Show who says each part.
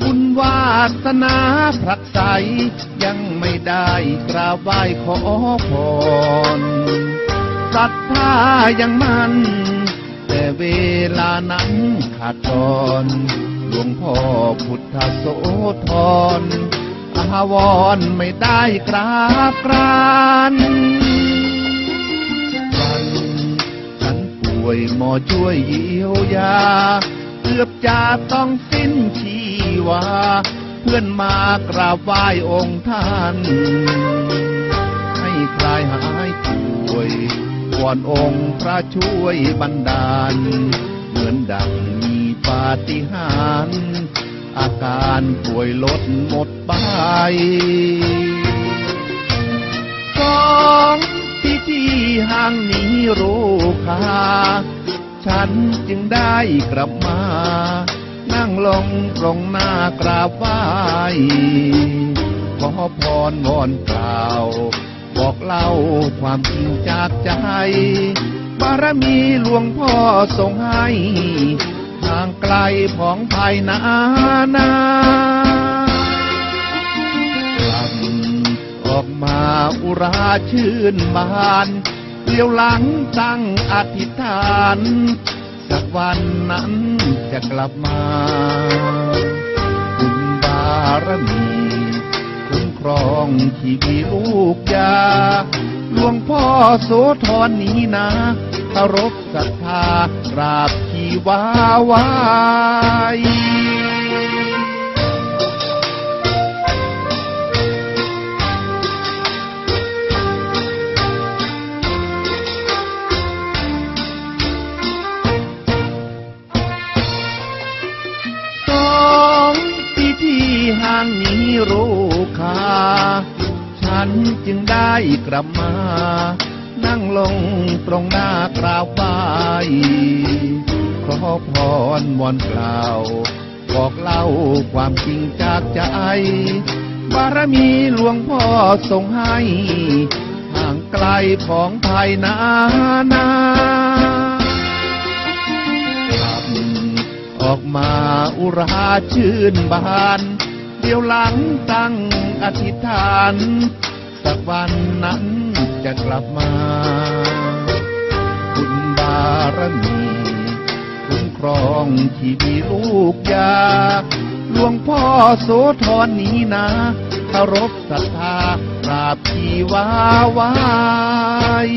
Speaker 1: บุญวาสนาพรักใสยังไม่ได้กราบไหว้ขอพรศรัทธายังมัน แต่เวลานั้นขาดตอนหลวงพ่อพุทธโสธรอาวรไม่ได้กราบกรานวันฉันป่วยหมอช่วยเยียวยา เกือบจะต้องสิ้นชีวา เพื่อนมากราบไหว้องค์ท่าน ให้คลายหายป่วยวอนองค์พระช่วยบันดาล เหมือนดังมีปาฏิหาริย์อาการป่วยลดหมดไปสองที่ที่ห่างนี้รู้คา ฉันจึงได้กลับมา นั่งลงตรงหน้ากราบไหว้ขอพรวอนกล่าว บอกเล่าความจริงจากใจ บารมีหลวงพ่อทรงให้ ทางไกลผองภายนานากลับออกมาอุราชื่นบาน เดียวหลังตั้งอธิษฐานสักวันนั้นจะกลับมา คุณบารมีคุ้มครองชีวิตลูกยาหลวงพ่อโสธรนี้นะเคารพศรัทธากราบชีวาวายางนี้รู้คาฉันจึงได้กลับมา นั่งลงตรงหน้ากราบไหว้ขอพรวอนกล่าว บอกเล่าความจริงจากใจ บารมีหลวงพ่อทรงให้ ห่างไกลของภายนานากลับออกมาอุราชื่นบาน เดียวหลังตั้งอธิษฐาน สักวันนั้นจะกลับมา คุณบารมีคุ้มครองชีวิตลูกยา หลวงพ่อโสธรนี้นะเคารพศรัทธากราบชีวาวาย